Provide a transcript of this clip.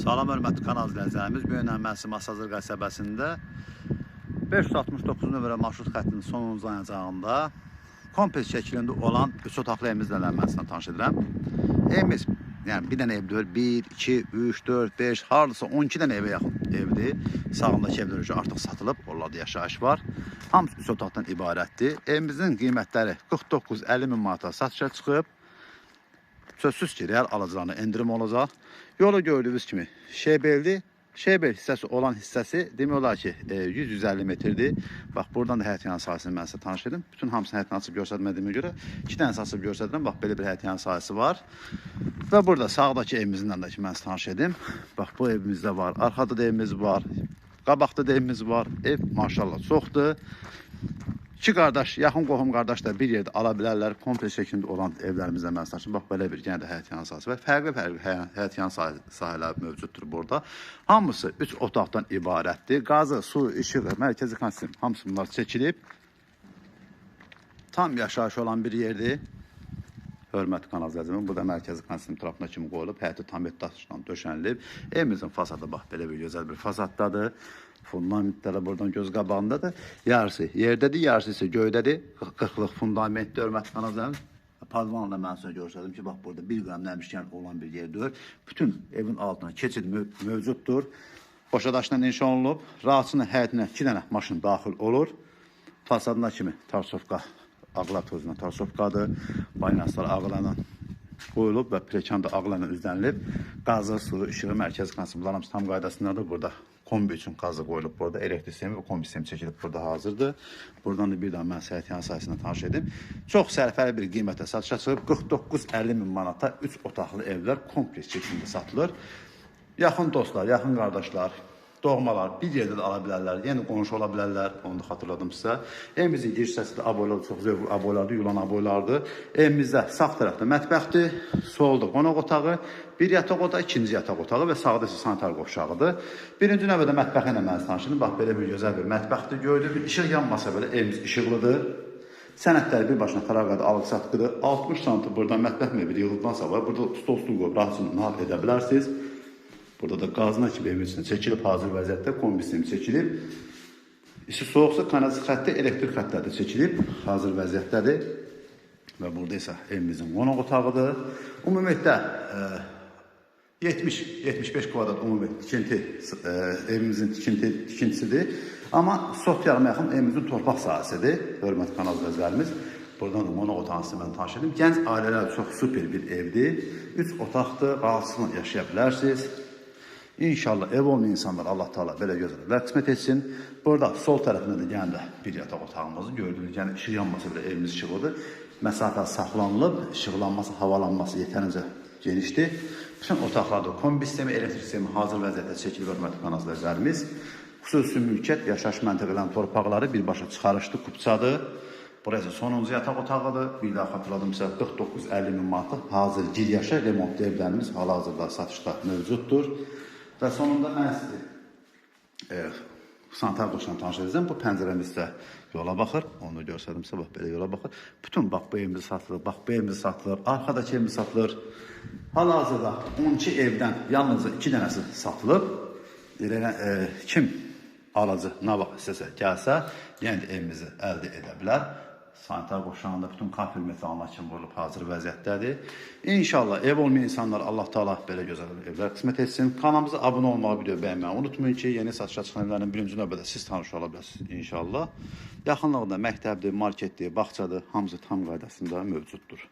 Salam hörmətli kanal izləyicilərimiz. Bu günə Məsim Asazır qəsəbəsində 569 nömrə marşrut xəttinin sonuncu dayanacağında kompleks şəklində olan 3 otaqlı evimizlə mən sizə tanış edirəm. Evimiz yəni bir dənə ev deyil, 1, 2, 3, 4, 5, hardasa 12 dənə evə yaxın evdir. Sağındakı evlər üçün artıq satılıb, onlarda yaşayış var. Hamısı 3 otaqdan ibarətdir. Evimizin qiymətləri 49-50 min manata satışa çıxıb. Sözsüz ki, real alıcılarına endirim olacaq. Yolu gördüyünüz kimi Şeybeldi. Şeybel hissəsi olan hissəsi demək olar ki, e, 100-150 metrdir. Bax, buradan da həyət yanı sahəsini mən sizə tanış. Bütün hamısını həyət yanı açıb göstərmədiyimə görə 2 dənə açıb göstərirəm. Bax, belə bir həyət yanı sahəsi var. Və burada sağdakı evimizdən də ki, mən sizə tanış edim. Bax, bu evimizdə var. Arxada da evimiz var. Qabaqda da evimiz var. Ev maşallah çoxdur. İki qardaş, yaxın qohum qardaşlar bir yerdə ala bilərlər. Kompleks şəklində olan evlərimizdə mən saçım. Bax belə bir yenə də həyət yanı sahəsi var. Fərqli-fərqli hə- həyət yanı sahə- sahələr mövcuddur burada. Hamısı 3 otaqdan ibarətdir. Qazı, su, işığı, mərkəzi kondisioner hamısı bunlar çəkilib. Tam yaşayış olan bir yerdir. Hörmətli kanal izləyicilər, burada mərkəzi kondisioner tərəfinə kimi qoyulub, həyəti tam et daşla döşənilib. Evimizin fasadı bax belə bir gözəl bir fasaddadır. Fundamentləri buradan göz qabağındadır. Yarısı yerdədir, yarısı isə göydədir. 40-lıq fundamentdir, hörmətli kanal izləyicilər. Padvanla mən sizə göstərdim ki, bax burada 1 qram nəmişkən olan bir yerdir. Bütün evin altına keçid mö- mövcuddur. Boşa daşla inşa olunub. Rahatsının həyətinə 2 dənə maşın daxil olur. Fasadına kimi tarsovka, ağla tozuna tarsovkadır. Baynaslar ağlanın qoyulub və prekan da ağlanla üzlənilib. Qazı, su, işığı, bunlar hamısı tam qaydasındadır. Burada kombi üçün qazı qoyulub burada. Elektrik sistemi və kombi sistemi çəkilib burada hazırdır. Buradan da bir daha mən səhət yan sayəsində tanış edim. Çox sərfəli bir qiymətə satışa çıxıb 49-50 min manata 3 otaqlı evlər kompleks şəklində satılır. Yaxın dostlar, yaxın qardaşlar, doğmalar bir yerdə də ala bilərlər, yəni qonşu ola bilərlər. Onu da xatırladım sizə. Evimizin giriş hissəsində aboylar çox zövqlü aboylardır, yulan aboylardır. Evimizdə sağ tərəfdə mətbəxdir, solda qonaq otağı, bir yataq otağı, ikinci yataq otağı və sağda isə sanitar qovşağıdır. Birinci növbədə mətbəxə ilə mən tanışdım. Bax belə bir gözəl bir mətbəxdir. Gördüyünüz işıq yanmasa belə evimiz işıqlıdır. Sənədləri bir başına xaraqadı alıq satqıdır. 60 sm buradan mətbəx mebeli yığıldıqdan sonra burada stol stul qoyub rahatçılıqla nahar edə bilərsiniz. Burada da qazına kimi içində çəkilib hazır vəziyyətdə kombi sistemi çəkilib. İşi soyuqsa kanalizasiya xətti, elektrik xəttləri də çəkilib hazır vəziyyətdədir. Və burada isə evimizin qonaq otağıdır. Ümumiyyətlə e, 70-75 kvadrat ümumi tikinti e, evimizin tikinti tikintisidir. Amma sot yarıma yaxın evimizin torpaq sahəsidir. Hörmətli kanal izləyicilərimiz. Buradan da qonaq otağını mən tanış edim. Gənc ailələr çox super bir evdir. 3 otaqdır, rahatsızlıqla yaşaya bilərsiniz. İnşallah ev olmayan insanlar Allah Taala belə gözəl və qismət etsin. Burada sol tərəfində də yəni də bir yataq otağımızı gördüyünüz yəni işıq yanmasa belə evimiz işıqlıdır. Məsafə saxlanılıb, işıqlanması, havalanması yetərincə genişdir. Bütün otaqlarda kombi sistemi, elektrik sistemi hazır vəziyyətdə çəkilib hörmətli qanazlarımız. Xüsusi mülkiyyət yaşayış məntəqələrinin torpaqları birbaşa çıxarışlı kupçadır. Burası sonuncu yataq otağıdır. Bir daha xatırladım sizə 49-50 min manatlı hazır giryaşa remontlu evlərimiz hal-hazırda satışda mövcuddur. Və sonunda mən sizi e, sanitar qoşan tanış edəcəm. Bu pəncərəmiz də yola baxır. Onu göstərdim bax belə yola baxır. Bütün bax bu evimiz satılır, bax bu evimiz satılır, arxadakı evimiz satılır. Hal-hazırda 12 evdən yalnızca 2 dənəsi satılıb. Elə e, kim alıcı nə vaxt istəsə gəlsə, yəni evimizi əldə edə bilər. Sanitar qoşağında bütün kafir metalına kimi vurulub hazır vəziyyətdədir. İnşallah ev olmayan insanlar Allah Taala belə gözəl evlər qismət etsin. Kanalımıza abunə olmağı, video bəyənməyi unutmayın ki, yeni satışa çıxan evlərin birinci növbədə siz tanış ola bilərsiniz inşallah. Yaxınlıqda məktəbdir, marketdir, bağçadır, hamısı tam qaydasında mövcuddur.